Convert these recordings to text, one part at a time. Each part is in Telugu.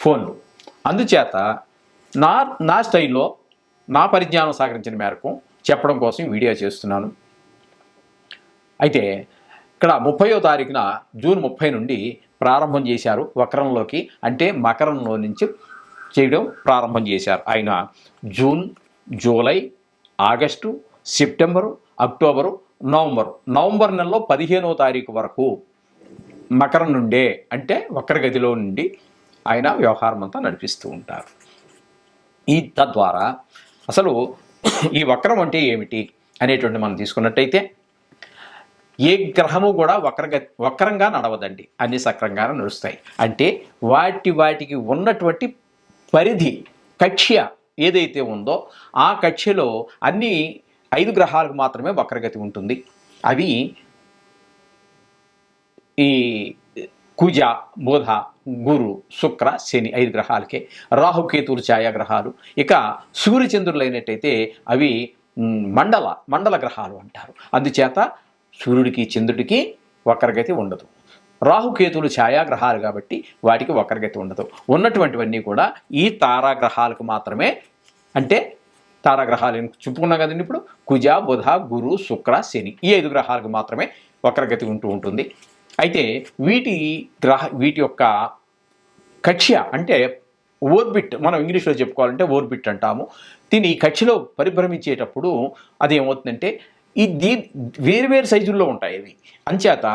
ఫోన్లు. అందుచేత నా నా స్టైల్లో నా పరిజ్ఞానం సహకరించిన మేరకు చెప్పడం కోసం వీడియో చేస్తున్నాను. అయితే ఇక్కడ ముప్పయో తారీఖున జూన్ ముప్పై నుండి ప్రారంభం చేశారు వక్రంలోకి అంటే మకరంలో నుంచి చేయడం ప్రారంభం చేశారు. ఆయన June July August September October November. November నెలలో పదిహేనో తారీఖు వరకు మకరం నుండే అంటే వక్రగతిలో నుండి ఆయన వ్యవహారం అంతా నడిపిస్తూ ఉంటారు. ఈ తద్వారా అసలు ఈ వక్రం అంటే ఏమిటి అనేటువంటి మనం తీసుకున్నట్టయితే ఏ గ్రహము కూడా వక్రగ వక్రంగా నడవదండి. అన్ని సక్రంగానే నడుస్తాయి. అంటే వాటి వాటికి ఉన్నటువంటి పరిధి కక్ష్య ఏదైతే ఉందో ఆ కక్ష్యలో అన్ని ఐదు గ్రహాలకు మాత్రమే వక్రగతి ఉంటుంది. అవి ఈ కుజ బోధ గురు శుక్ర శని ఐదు గ్రహాలకే. రాహుకేతువులు ఛాయాగ్రహాలు. ఇక సూర్యచంద్రులు అయినట్టయితే అవి మండల మండల గ్రహాలు అంటారు. అందుచేత సూర్యుడికి చంద్రుడికి వక్రగతి ఉండదు. రాహుకేతువులు ఛాయాగ్రహాలు కాబట్టి వాటికి వక్రగతి ఉండదు. ఉన్నటువంటివన్నీ కూడా ఈ తారాగ్రహాలకు మాత్రమే. అంటే తారాగ్రహాలు చెప్పుకున్నాం కదండి ఇప్పుడు? కుజ బుధ గురు శుక్ర శని ఈ ఐదు గ్రహాలకు మాత్రమే వక్రగతి ఉంటూ ఉంటుంది. అయితే వీటి గ్రహ వీటి యొక్క కక్ష్య అంటే ఓర్బిట్ మనం ఇంగ్లీష్లో చెప్పుకోవాలంటే ఓర్బిట్ అంటాము. దీని ఈ కక్షలో పరిభ్రమించేటప్పుడు అది ఏమవుతుందంటే ఈ దీ వేరువేరు సైజుల్లో ఉంటాయి ఇవి. అంచేత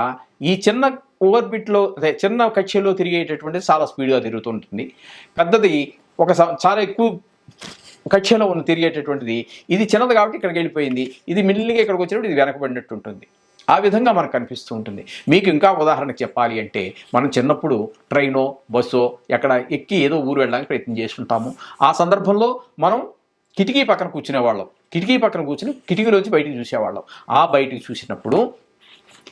ఈ చిన్న ఓవర్బిట్లో అదే చిన్న కక్షలో తిరిగేటటువంటి చాలా స్పీడ్గా తిరుగుతుంటుంది. పెద్దది ఒక చాలా ఎక్కువ కక్షలో ఉన్న తిరిగేటటువంటిది ఇది చిన్నది కాబట్టి ఇక్కడికి వెళ్ళిపోయింది. ఇది మిల్లిగా ఇక్కడికి వచ్చినప్పుడు ఇది వెనకబడినట్టు ఉంటుంది ఆ విధంగా మనకు కనిపిస్తూ ఉంటుంది. మీకు ఇంకా ఉదాహరణ చెప్పాలి అంటే మనం చిన్నప్పుడు ట్రైనో బస్సో ఎక్కడ ఎక్కి ఏదో ఊరు వెళ్ళడానికి ప్రయత్నం చేస్తుంటాము. ఆ సందర్భంలో మనం కిటికీ పక్కన కూర్చునేవాళ్ళం. కిటికీ పక్కన కూర్చుని కిటికీలోంచి బయటికి చూసేవాళ్ళం. ఆ బయటికి చూసినప్పుడు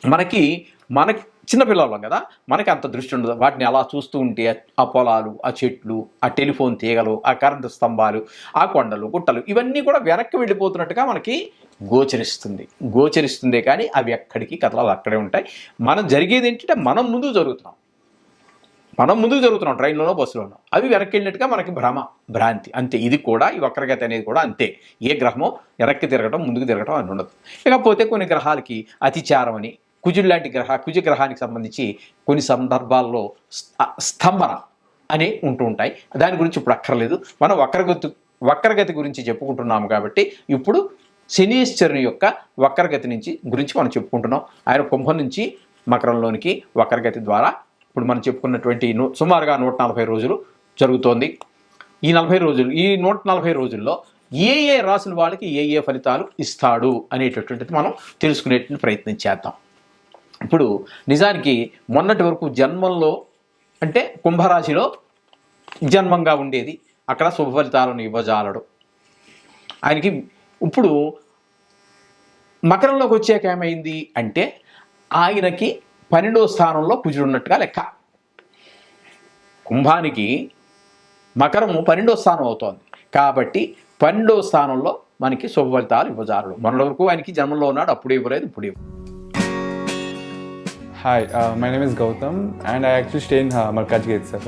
మనకి మనకి చిన్నపిల్లలం కదా మనకి అంత దృష్టి ఉండదు. వాటిని అలా చూస్తూ ఉంటే ఆ పొలాలు ఆ చెట్లు ఆ టెలిఫోన్ తీగలు ఆ కరెంటు స్తంభాలు ఆ కొండలు గుట్టలు ఇవన్నీ కూడా వెనక్కి వెళ్ళిపోతున్నట్టుగా మనకి గోచరిస్తుంది. గోచరిస్తుందే కానీ అవి ఎక్కడికి కథలు అక్కడే ఉంటాయి. మనం జరిగేది ఏంటంటే మనం ముందు జరుగుతున్నాం. మనం ముందుకు జరుగుతున్నాం ట్రైన్లోనో బస్సులోనో. అవి వెనక్కి వెళ్ళినట్టుగా మనకి భ్రమ భ్రాంతి. అంతే. ఇది కూడా ఈ వక్రగతి అనేది కూడా అంతే. ఏ గ్రహమో వెనక్కి తిరగటం ముందుకు తిరగటం అని ఉండదు. ఇకపోతే కొన్ని గ్రహాలకి అతిచారం అని కుజుడు లాంటి గ్రహ కుజ గ్రహానికి సంబంధించి కొన్ని సందర్భాల్లో స్తంభన అని ఉంటూ ఉంటాయి. దాని గురించి ఇప్పుడు అక్కర్లేదు. మనం వక్రగతి వక్రగతి గురించి చెప్పుకుంటున్నాము కాబట్టి ఇప్పుడు శనీశ్వరుని యొక్క వక్రగతి నుంచి గురించి మనం చెప్పుకుంటున్నాం. ఆయన కుంభం నుంచి మకరంలోనికి వక్రగతి ద్వారా ఇప్పుడు మనం చెప్పుకున్నటువంటి సుమారుగా నూట నలభై రోజులు జరుగుతోంది. ఈ నలభై రోజులు ఈ నూట నలభై రోజుల్లో ఏ ఏ రాసిన వాళ్ళకి ఏ ఏ ఫలితాలు ఇస్తాడు అనేటటువంటిది మనం తెలుసుకునేటువంటి ప్రయత్నం చేద్దాం. ఇప్పుడు నిజానికి మొన్నటి వరకు జన్మంలో అంటే కుంభరాశిలో జన్మంగా ఉండేది అక్కడ శుభ ఫలితాలను ఇవ్వజాలడు. ఆయనకి ఇప్పుడు మకరంలోకి వచ్చాక ఏమైంది అంటే ఆయనకి పన్నెండవ స్థానంలో కుజుడు ఉన్నట్టుగా లెక్క. కుంభానికి మకరము పన్నెండో స్థానం అవుతోంది. కాబట్టి పన్నెండవ స్థానంలో మనకి శుభఫలితాలు ఇవ్వజారుడు మన వరకు ఆయనకి జన్మలో ఉన్నాడు అప్పుడు ఇవ్వలేదు ఇప్పుడు ఇవ్వ hi my name is Gautam and I actually stay in Markaz gate sir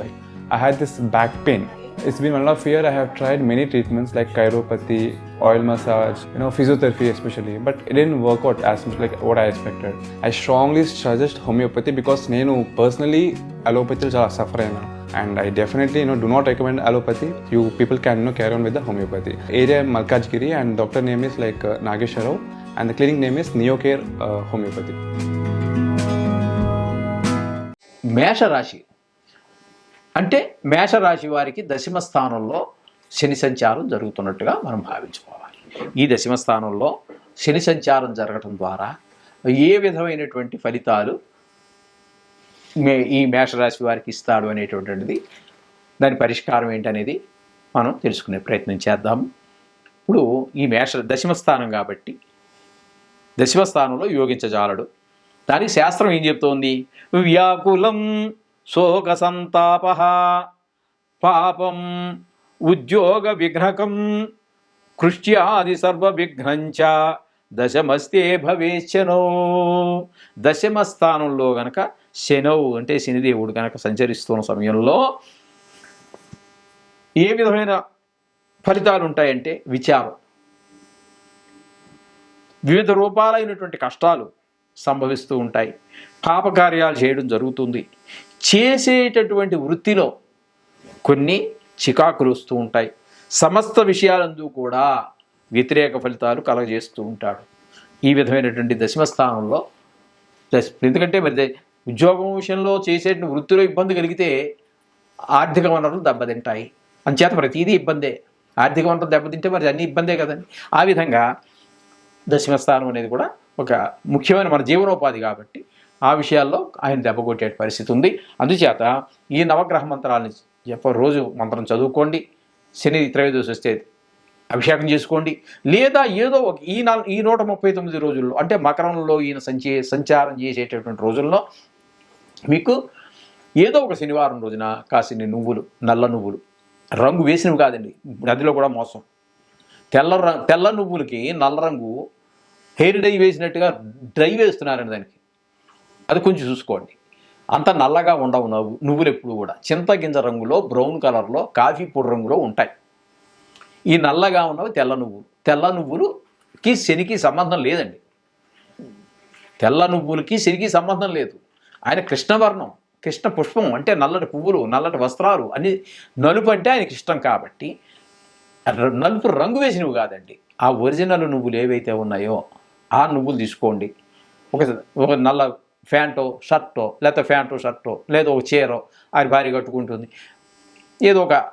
I had this back pain it's been one of year I have tried many treatments like chiropathy oil massage you know, physiotherapy especially. But it didn't work out as much like what I expected. I strongly suggest నేను పర్సనలీ అలోపతిలో చాలా సఫర్ అయినా and I definitely you know do not recommend allopathy you people can know carry on with the homeopathy area Malkajgiri and doctor name is like Nageswararao and the clinic name is Neocare homeopathy మేషరాశి అంటే మేష రాశి వారికి దశమ స్థానంలో శని సంచారం జరుగుతున్నట్టుగా మనం భావించుకోవాలి. ఈ దశమ స్థానంలో శని సంచారం జరగటం ద్వారా ఏ విధమైనటువంటి ఫలితాలు మే ఈ మేషరాశి వారికి ఇస్తాడు అనేటువంటిది దాని పరిష్కారం ఏంటనేది మనం తెలుసుకునే ప్రయత్నం చేద్దాం. ఇప్పుడు ఈ మేష దశమ స్థానం కాబట్టి దశమ స్థానంలో యోగించజాలడు. దానికి శాస్త్రం ఏం చెప్తోంది? వ్యాకులం శోక సంతాప పాపం ఉద్యోగ విఘ్నకం కృష్యాది సర్వ విఘ్నంచ దశమస్తే భవేశనో దశమ స్థానంలో గనక శనవు అంటే శనిదేవుడు కనుక సంచరిస్తున్న సమయంలో ఏ విధమైన ఫలితాలు ఉంటాయంటే విచారం. వివిధ రూపాలైనటువంటి కష్టాలు సంభవిస్తూ ఉంటాయి. పాపకార్యాలు చేయడం జరుగుతుంది. చేసేటటువంటి వృత్తిలో కొన్ని చికాకులు వస్తూ ఉంటాయి. సమస్త విషయాలందు కూడా వ్యతిరేక ఫలితాలు కలగజేస్తూ ఉంటాడు. ఈ విధమైనటువంటి దశమ స్థానంలో ఎందుకంటే మరి ఉద్యోగం విషయంలో చేసే వృత్తిలో ఇబ్బంది కలిగితే ఆర్థిక వనరులు దెబ్బతింటాయి. అంచేత ప్రతిదీ ఇబ్బందే. ఆర్థిక వనరులు దెబ్బతింటే మరి అన్ని ఇబ్బందే కదండి. ఆ విధంగా దశమ స్థానం అనేది కూడా ఒక ముఖ్యమైన మన జీవనోపాధి కాబట్టి ఆ విషయాల్లో ఆయన దెబ్బ కొట్టే పరిస్థితి ఉంది. అందుచేత ఈ నవగ్రహ మంత్రాలని చెప్ప రోజు మంత్రం చదువుకోండి. శని త్రయోదశి వస్తే అభిషేకం చేసుకోండి. లేదా ఏదో ఒక ఈ నా ఈ నూట ముప్పై తొమ్మిది రోజుల్లో అంటే మకరంలో ఈయన సంచే సంచారం చేసేటటువంటి రోజుల్లో మీకు ఏదో ఒక శనివారం రోజున కాసిన్ని నువ్వులు నల్ల నువ్వులు. రంగు వేసినవి కాదండి నదిలో కూడా మోసం. తెల్ల రంగు తెల్ల నువ్వులకి నల్ల రంగు హెయిర్ డై వేసినట్టుగా డ్రై వేస్తున్నారండి దానికి. అది కొంచెం చూసుకోండి. అంత నల్లగా ఉండవు నువ్వు నువ్వులు ఎప్పుడు కూడా. చింతగింజ రంగులో బ్రౌన్ కలర్లో కాఫీ పొడి రంగులో ఉంటాయి. ఈ నల్లగా ఉన్నవి తెల్ల నువ్వులు. తెల్ల నువ్వులుకి శనికి సంబంధం లేదండి. తెల్ల నువ్వులకి శనికి సంబంధం లేదు. ఆయన కృష్ణవర్ణం కృష్ణ పుష్పం అంటే నల్లటి పువ్వులు నల్లటి వస్త్రాలు అన్ని నలుపు అంటే ఆయనకి ఇష్టం కాబట్టి నలుపు రంగు వేసినవి కాదండి. ఆ ఒరిజినల్ నువ్వులు ఏవైతే ఉన్నాయో ఆ నువ్వులు తీసుకోండి. ఒక ఒక నల్ల ప్యాంటో షర్టో లేకపోతే ప్యాంటో షర్టో లేదా ఒక చీరో ఆయన భార్య కట్టుకుంటుంది. ఏదో ఒక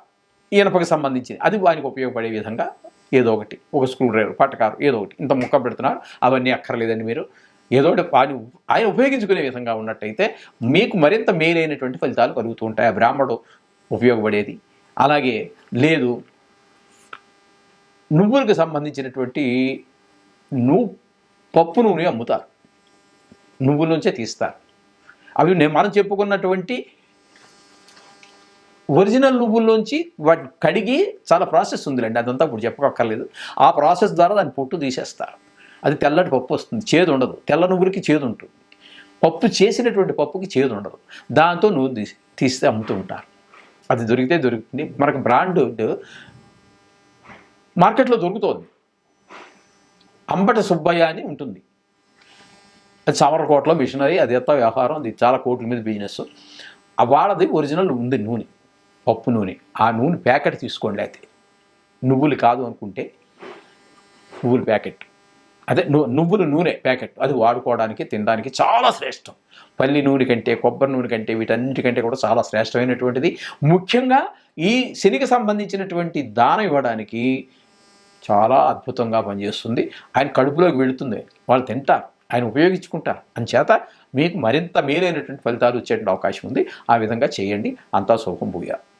ఈనపకి సంబంధించింది. అది వానికి ఉపయోగపడే విధంగా ఏదో ఒకటి. ఒక స్క్రూ డ్రైవర్ పట్టకారు ఏదో ఒకటి. ఇంత ముక్క పెడుతున్నారు. అవన్నీ అక్కర్లేదండి మీరు. ఏదో ఒకటి ఆయన ఆయన ఉపయోగించుకునే విధంగా ఉన్నట్టయితే మీకు మరింత మేలైనటువంటి ఫలితాలు కలుగుతూ ఉంటాయి. ఆ బ్రాహ్మడు ఉపయోగపడేది. అలాగే లేదు నువ్వులకు సంబంధించినటువంటి నువ్వు పప్పు నూనె అమ్ముతారు. నువ్వుల నుంచే తీస్తారు అవి నేను మనం చెప్పుకున్నటువంటి ఒరిజినల్ నువ్వుల్లోంచి వాటిని కడిగి చాలా ప్రాసెస్ ఉందిలేండి అదంతా ఇప్పుడు చెప్పక్కర్లేదు. ఆ ప్రాసెస్ ద్వారా దాన్ని పొట్టు తీసేస్తారు. అది తెల్లటి పప్పు వస్తుంది చేదు ఉండదు. తెల్ల నువ్వులకి చేదు ఉంటుంది. పప్పు చేసినటువంటి పప్పుకి చేదు ఉండదు. దాంతో నువ్వు తీసి తీస్తే అమ్ముతూ ఉంటారు. అది దొరికితే దొరుకుతుంది. మనకు బ్రాండ్ మార్కెట్లో దొరుకుతుంది. అంబట సుబ్బయ్య అని ఉంటుంది. అది సమరకోటలో మిషనరీ అది ఎత్త వ్యవహారం అది చాలా కోట్ల మీద బిజినెస్ వాళ్ళది ఒరిజినల్ ఉంది నూనె పప్పు నూనె. ఆ నూనె ప్యాకెట్ తీసుకోండి అయితే. నువ్వులు కాదు అనుకుంటే నువ్వుల ప్యాకెట్ అదే ను నువ్వుల నూనె ప్యాకెట్ అది వాడుకోవడానికి తినడానికి చాలా శ్రేష్టం. పల్లి నూనె కంటే కొబ్బరి నూనె కంటే వీటన్నిటికంటే కూడా చాలా శ్రేష్టమైనటువంటిది. ముఖ్యంగా ఈ శనికి సంబంధించినటువంటి దానం ఇవ్వడానికి చాలా అద్భుతంగా పనిచేస్తుంది. ఆయన కడుపులోకి వెళుతుంది. వాళ్ళు తింటారు. ఆయన ఉపయోగించుకుంటారు. అంచేత మీకు మరింత మేలైనటువంటి ఫలితాలు వచ్చేటువంటి అవకాశం ఉంది. ఆ విధంగా చేయండి. అంతా శుభం పోయారు.